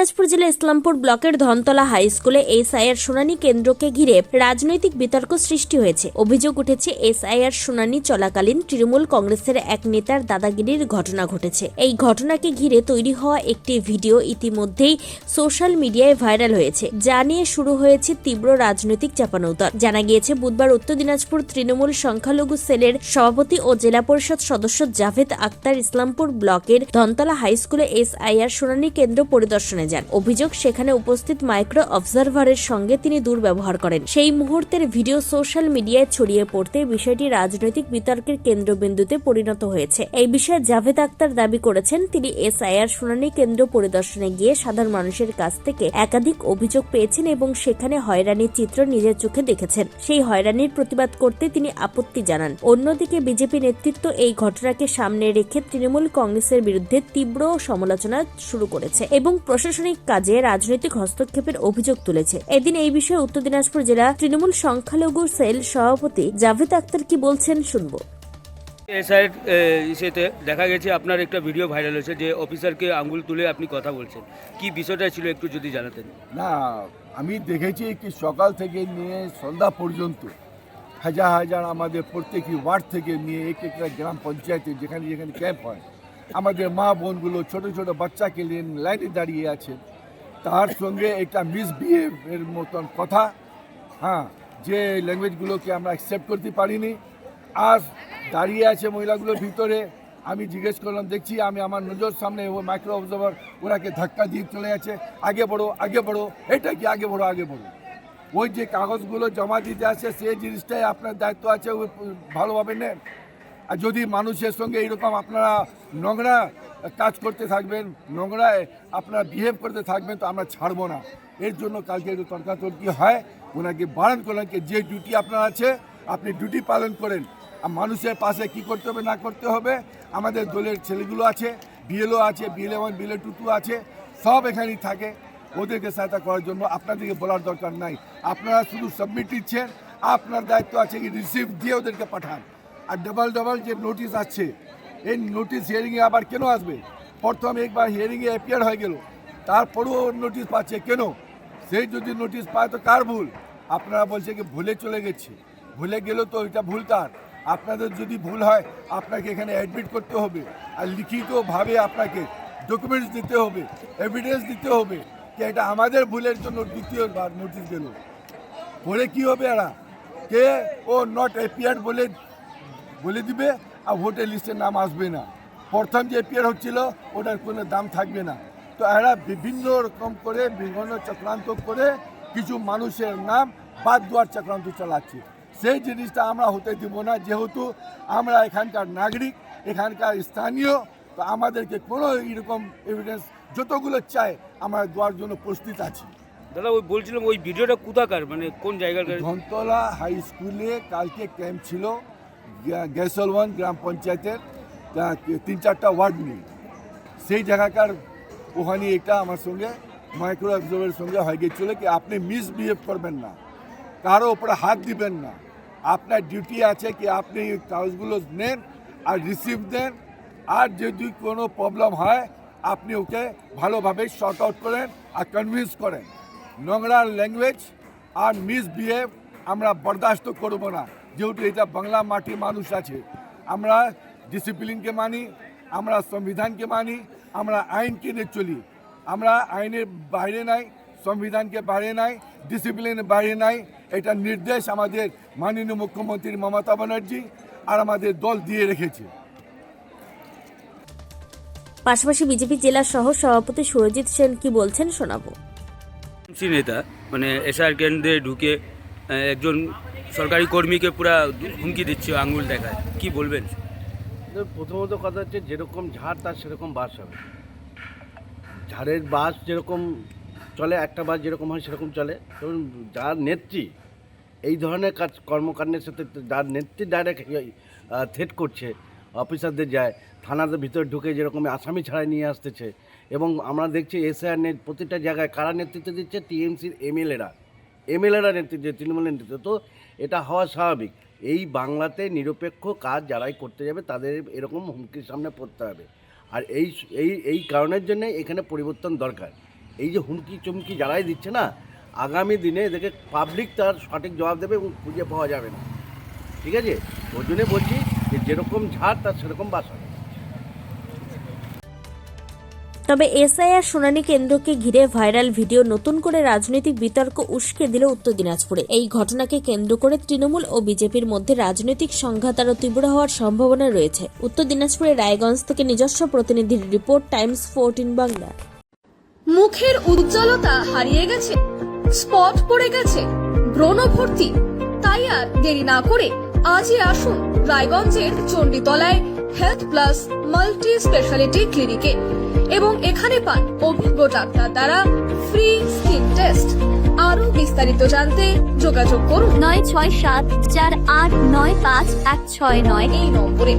দিনাজপুর জেলা ইসলামপুর ব্লকের ধনতলা হাই স্কুলে এসআইআর শুনানি কেন্দ্রকে ঘিরে রাজনৈতিক বিতর্ক সৃষ্টি হয়েছে। অভিযোগ উঠেছে, এসআইআর শুনানি চলাকালীন তৃণমূল কংগ্রেসের এক নেতার দাদাগিরির ঘটনা ঘটেছে। এই ঘটনাকে ঘিরে তৈরি হওয়া একটি ভিডিও ইতিমধ্যেই সোশ্যাল মিডিয়ায় ভাইরাল হয়েছে। যা নিয়ে শুরু হয়েছে তীব্র রাজনৈতিক চাপানউতর। জানা গিয়েছে, বুধবার উত্তর দিনাজপুর তৃণমূল সংখ্যালঘু সেলের সভাপতি ও জেলা পরিষদ সদস্য জাভেদ আক্তার ইসলামপুর ব্লকের ধনতলা হাই স্কুলে এসআইআর শুনানি কেন্দ্র পরিদর্শনে যান। অভিযোগ, সেখানে উপস্থিত মাইক্রো অবজারভারের সঙ্গে তিনি দুর্ব্যবহার করেন। সেই মুহূর্তের ভিডিও সোশ্যাল মিডিয়ায় ছড়িয়ে পড়তে বিষয়টি রাজনৈতিক বিতর্কের কেন্দ্রবিন্দুতে পরিণত হয়েছে। এই বিষয়ে জাভেদ আক্তার দাবি করেছেন, তিনি এসআইআর শুনানি কেন্দ্র পরিদর্শনে গিয়ে সাধারণ মানুষের কাছ থেকে একাধিক অভিযোগ পেয়েছেন এবং সেখানে হয়রানির চিত্র নিজের চোখে দেখেছেন। সেই হয়রানির প্রতিবাদ করতে তিনি আপত্তি জানান। অন্যদিকে বিজেপি নেতৃত্ব এই ঘটনাকে সামনে রেখে তৃণমূল কংগ্রেসের বিরুদ্ধে তীব্র সমালোচনা শুরু করেছে এবং প্রশাসনিক কাজে রাজনৈতিক হস্তক্ষেপের অভিযোগ তুলেছে। এদিন এই বিষয়ে উত্তর দিনাজপুর জেলা তৃণমূল সংখ্যালঘু সেল সভাপতি জাভেদ আক্তার কি বলছেন শুনব। এসআইয়ের ইসেতে দেখা গেছে আপনার একটা ভিডিও ভাইরাল হয়েছে যে অফিসারকে আঙ্গুল তুলে আপনি কথা বলছেন। কি বিষয়টা ছিল একটু যদি জানাতেন? না আমি দেখেছি কি সকাল থেকে নিয়ে সন্ধ্যা পর্যন্ত হাজার হাজার আমাদের প্রত্যেকটি ওয়ার্ড থেকে নিয়ে এক একটা গ্রাম পঞ্চায়েতে যেখানে যেখানে ক্যাম্প হয় আমাদের মা বোনগুলো, ছোট ছোট বাচ্চাকে নিয়ে লাইনে দাঁড়িয়ে আছে। তার সঙ্গে একটা মিসবিহেভের মতন কথা। হ্যাঁ যে ল্যাঙ্গুয়েজগুলোকে আমরা অ্যাকসেপ্ট করতে পারিনি। আর দাঁড়িয়ে আছে মহিলাগুলোর ভিতরে। আমি জিজ্ঞেস করলাম, দেখছি আমি আমার নজর সামনে ও মাইক্রো অবজার্ভার ওরাকে ধাক্কা দিয়ে চলে যাচ্ছে। আগে বড়ো আগে বড়ো, এটা কি আগে বড়ো আগে বড়ো? ওই যে কাগজগুলো জমা দিতে আছে সেই জিনিসটাই আপনার দায়িত্ব আছে ভালোভাবে নেন। আর যদি মানুষের সঙ্গে এরকম আপনারা নোংরা কাজ করতে থাকবেন, নোংরায় আপনারা বিহেভ করতে থাকবেন, তো আমরা ছাড়বো না। এর জন্য কালকে একটু তর্কাতর্কি হয়। ওনাকে বারণ করলেন কি যে ডিউটি আপনার আছে, আপনি ডিউটি পালন করেন। আর মানুষের পাশে কি করতে হবে, না করতে হবে? আমাদের দলের ছেলেগুলো আছে বিএলও আছে BLA one BLA two two আছে, সব এখানেই থাকে। ওদেরকে সহায়তা করার জন্য আপনাদেরকে বলার দরকার নাই। আপনারা শুধু সাবমিট দিচ্ছেন আপনার দায়িত্ব আছে কি রিসিভ দিয়ে ওদেরকে পাঠান। আর ডবল ডবল যে নোটিশ আছে এই নোটিশ হিয়ারিংয়ে আবার কেন আসবে? প্রথম একবার হিয়ারিংয়ে অ্যাপিয়ার হয়ে গেল, তারপরেও নোটিশ পাচ্ছে, কেন? সেই যদি নোটিশ পায় তো কার ভুল? আপনারা বলছে কি, ভুলে চলে গেছে। ভুলে গেলেও তো এটা ভুল তার। আপনাদের যদি ভুল হয়, আপনাকে এখানে অ্যাডমিট করতে হবে। আর লিখিতভাবে আপনাকে ডকুমেন্টস দিতে হবে এভিডেন্স দিতে হবে যে এটা আমাদের ভুলের জন্য দ্বিতীয়বার নোটিশ দিল পরে কি হবে এরা? কে ও নট অ্যাপিয়ার বলে বলে দিবে আর ভোটার লিস্টের নাম আসবে না। প্রথম যে এপিয়ার হচ্ছিল ওটার কোনো দাম থাকবে না। তো এরা বিভিন্ন রকম করে বিভিন্ন চক্রান্ত করে কিছু মানুষের নাম বাদ দেওয়ার চক্রান্ত চালাচ্ছে। সেই জিনিসটা আমরা হতে দিব না। যেহেতু আমরা এখানকার নাগরিক এখানকার স্থানীয় তো আমাদেরকে কোনো এরকম এভিডেন্স যতগুলো চাই আমরা দেওয়ার জন্য প্রস্তুত আছি। দাদা ওই বলছিলাম ওই ভিডিওটা কোথাকার? মানে কোন জায়গার ধনতলা হাই স্কুলে কালকে ক্যাম্প ছিল। গ্যাসলওয়ান গ্রাম পঞ্চায়েতের তিন চারটা ওয়ার্ড নিয়ে। সেই জায়গাকার ওখানে এটা আমার সঙ্গে মাইক্রো অবজার্ভের সঙ্গে হয়ে গেছিল কি, আপনি মিসবিহেভ করবেন না। কারও ওপরে হাত দিবেন না। আপনার ডিউটি আছে কি, আপনি কাগজগুলো নেন আর রিসিভ দেন। আর যদি কোনো প্রবলেম হয়, আপনি ওকে ভালোভাবে শর্ট আউট করেন আর কনভিন্স করেন। নোংরা ল্যাঙ্গুয়েজ আর মিসবিহেভ আমরা বরদাস্ত করব না। যেহেতু এটা বাংলা মাটির মানুষ আছে আমরা ডিসিপ্লিনকে মানি আমরা সংবিধানকে মানি আমরা আইনকে নিয়ে চলি। আমরা আইনের বাইরে নাই সংবিধানকে বাইরে নাই ডিসিপ্লিনের বাইরে নাই। এটা নির্দেশ আমাদের মাননীয় মুখ্যমন্ত্রী মমতা ব্যানার্জি আর আমাদের দল দিয়ে রেখেছে। পাশাপাশি বিজেপি জেলা সহ সভাপতি সুরজিৎ সেন কি বলছেন শোনাবো। নেতা মানে এসআর কেন্দ্রে ঢুকে একজন সরকারি কর্মীকে পুরা হুমকি দিচ্ছে আঙ্গুল দেখায়। কি বলবেন? প্রথমত কথা হচ্ছে যেরকম ঝাড়, তার সেরকম বাস হবে। ঝাড়ের বাস যেরকম চলে, একটা বাস যেরকম হয়, সেরকম চলে। এবং যার নেত্রী, এই ধরনের কাজ, কর্মকাণ্ডের সাথে যার নেত্রী ডাইরেক্ট থ্রেট করছে, অফিসারদের যায় থানাদের ভিতরে ঢুকে যেরকম আসামি ছাড়াই নিয়ে আসতেছে, এবং আমরা দেখছি এসআর নেট প্রতিটা জায়গায় কারা নেতৃত্ব দিচ্ছে? টিএমসির এমএলএরা। এমএলএরা নেতৃত্ব, তৃণমূলের নেতৃত্ব। তো এটা হওয়া স্বাভাবিক। এই বাংলাতে নিরপেক্ষ কাজ যারাই করতে যাবে, তাদের এরকম হুমকির সামনে পড়তে হবে। আর এই এই এই কারণের জন্য এখানে পরিবর্তন দরকার। এই যে হুমকি চুমকি যারাই দিচ্ছে না, আগামী দিনে এদেরকে পাবলিক তার সঠিক জবাব দেবে এবং খুঁজে পাওয়া যাবে না। ঠিক আছে? ওই জন্যে বলছি যে যেরকম ঝাড়, তার সেরকম বাস তবে এসআইআর শুনানি কেন্দ্রকে ঘিরে ভাইরাল ভিডিও নতুন করে রাজনৈতিক বিতর্ক উস্কে দিল উত্তর দিনাজপুরে। এই ঘটনাকে কেন্দ্র করে তৃণমূল ও বিজেপির মধ্যে রাজনৈতিক সংঘাত আরও তীব্র হওয়ার সম্ভাবনা রয়েছে। উত্তর দিনাজপুরের রায়গঞ্জ থেকে নিজস্ব প্রতিনিধির রিপোর্ট, টাইমস ফোরটিন বাংলা। মুখের উজ্জ্বলতা হারিয়ে গেছে, স্পট পড়ে গেছে, ব্রণ ভর্তি। তাই আর দেরি না করে আজই আসুন রায়গঞ্জের চণ্ডীতলায় হেলথ প্লাস মাল্টি স্পেশালিটি ক্লিনিকে। এবং এখানে পান অভিজ্ঞ ডাক্তার দ্বারা ফ্রি স্কিন টেস্ট আরও বিস্তারিত জানতে যোগাযোগ করুন। নয় ছয় সাত চার আট নয় পাঁচ এক ছয় নয়। এই নম্বরে